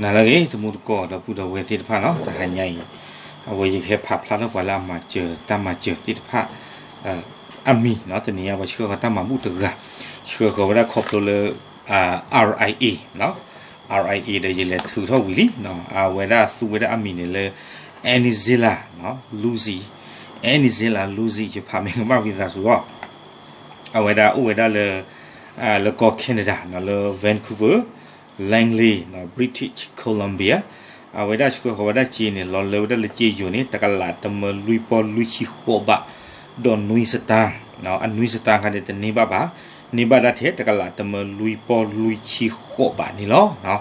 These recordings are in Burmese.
နာလကေတမှုကောတော့ပူတော့ဝဲတိတဖာနော်တဟညိုင်အဝေးခေဖဖလာတော့ဘာလာမှာကျတမကျတိတဖာအမီနော်တနည်းအားဖြင့်ကတမမှုတကချေကောရခေါပလိုအာ RIA နော် RIA တဲ့ရေလေထူထောက်ဝီလီနော်အဝဲဒါသူဝဲဒါအမီနေလေ Anizilla နော် Lucy Anizilla Lucy ချဖာမင်းမဝိဒါဆိုတော့အဝဲဒါဥဝဲဒါလေအာလေကော Canada နော်လေ Vancouver Langley နော် British Columbia အဝဲဒါချကိုဝဲဒါချီနေလောလေဝဲဒါလေချီယူနေတကလာတမလူပေါ်လူချီခိုဘာဒွန်နွီစတာနော်အနွီစတာခတဲ့နေပါပါနိဘာဒတ်တကလာတမလူပေါ်လူချီခိုဘာနီလောနော်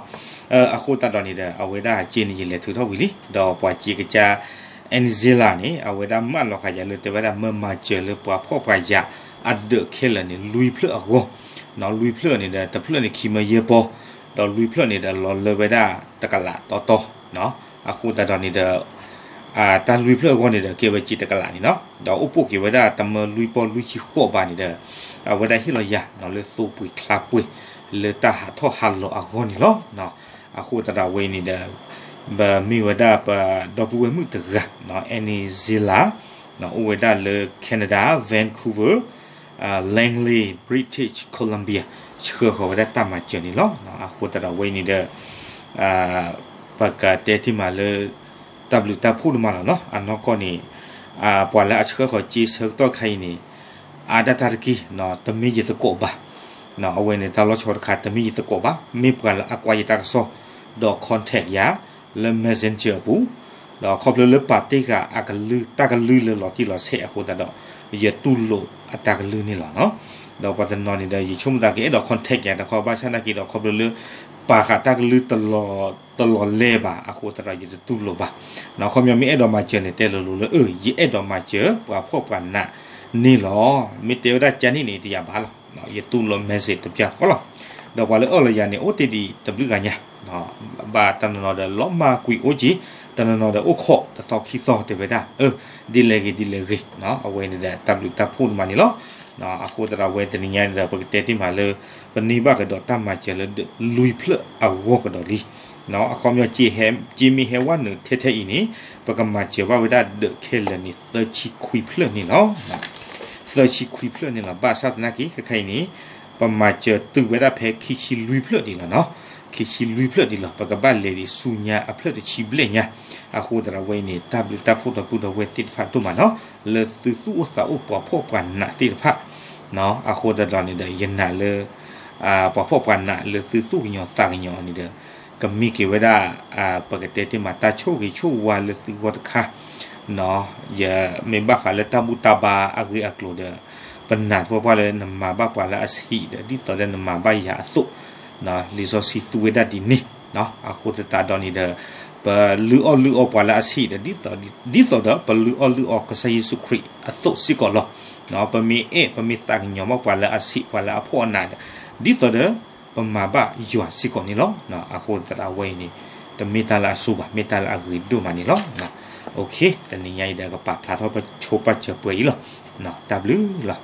အအခုတတော်နေတဲ့အဝဲဒါချီနေလေထူထောက်ဝီလီတော့ပွားချီကကြအန်ဇီလာနေအဝဲဒါမတ်လောခါရလေတဝဲဒါမမချေလေပွားဖော့ပွားကြအဒခဲလနေလူဖလအကောနော်လူဖလနေတဲ့တဖလနေခီမရေပေါ် တော့လူဖလနေတဲ့လောလေဝဲဒါတကလာတော်တော်နော်အခုတတော်နေတဲ့အာတန်လူဖလကောနေတဲ့ကေဝချီတကလာနီနော်တော့ဥပုကေဝဒါတမလူပေါ်လူချီခောပါနေတဲ့အဝဒါဟီလောယာနော်လေဆိုပွေခလာပွေလေတာဟာထောဟာလောအခေါနီလောနော်အခုတတော်ဝေးနေတဲ့ဘာမီဝဒါပါတော့ပွေမှုတကနော်အနီဇီလာနော်ဝဒါလေကနေဒါဗန်ကူးဗာအာ Langley British Columbia ချေခေါ်ဝဒါတမ ချနီလောနော်အခုတတော်ဝေးနေတဲ့အာပကတဲ့တိမာလေ W တာဖူးမလာနော်အနော်ကောနေအာပွာလာအချခခជីစတော့ခိုင်နေအာဒတာကီနော်တမီရတကိုပါနော်အဝဲနေတာလောချောခါတမီရတကိုပါမေပွာလာအကွာရတာဆောတော့ contact ရလေ messenger ဘူးတော့ခေါပလလပါတေကအကလူတကလူလလော်တီလော်ဆေအခုတော့ရတူလို့အတကလူနေလားနော် တော့ပတ်နော်နေတဲ့ရချုံတာကေတော့ contact ရတော့ခေါ်ပါချနာကေတော့ခေါပလလပါခတာကလူတလောတလောလေပါအခုတရရတူလို့ပါနော်ခမမီအဲ့တော့မှကျနေတယ်လို့လို့အေးရအဲ့တော့မှကျပွားဖော့ပွားနာနေလောမိတေဒါချန်နေနေတရားပါလားနော်ရတူလို့ message တပြခေါ်လားတော့ဘာလဲအော်လရနေ OTD W ကညာနော်ဘာတန်နော်တယ်လောမကွီ OG တန်နော်တယ်အခတတော့ခိသောတေဗဒါเออဒီလေကြီးဒီလေကြီးနော်အဝဲနေတဲ့ W တဖုန်မနီလောနော်အခုတရဝဲတနညာတဲ့ပကတဲ့တိမာလေပနိဘကတော့တမချေလေ လူဖလအဝကတော့လီနော်အကောင်မြကြည့်ဟဲဂျီမီဟဲဝါနထဲထဲအင်းပကမချေဝဝဒဒခဲလနီသချီခွီဖလနီနော်သချီခွီဖလနီလားဘာသာနာကီခိုင်နီပမချေတူဝဒဖဲခီချီလူဖလဒီလားနော် ခီချီလူဖလဒီလားပကဘလေဒီဆူညာအဖလတချီဘလေညာအခုတရဝဲနေတဘလတဖို့တပူတဝဲတိဖတ်တူမနော်လေသူစုဥစာဥပဖို့ပန်နာတိဖတ်နော်အခုတရနေတဲ့ယနာလေအာပဖို့ပန်နာလေသူစုညောစာညောနေတဲ့ကမိကေဝဒအာပကတဲ့တမတာချိုကေချိုဝါလေသူဝတ်ခါနော်ယမေဘခါလေတဘူတဘာအဂီအကလိုဒပနာပေါ်ပါလေနမဘာပါလာအစီဒဒီတော်လေနမဘာယာဆု နော်လီဆိုစီသူဝဒဒီနီနော်အခုတတာဒေါ်နီဒပလူအလူအပါလာအစီဒဒီတော်ဒီတော်တော့ပလူအလူအကဆယေစုခရစ်အသုစီကောလောနော်ပမီအေပမီတန်ညောမပါလာအစီပါလာအဖောနာဒီတော်ပမာဘယွာစီကောနီလောနော်အခုတရာဝိနေတမီတလာဆူပါမီတလာအဂီဒူမနီလောနော်โอเคတနင်္ဂနွေတကပပလာတော့ချိုပတ်ချပွေးလောနော် W လော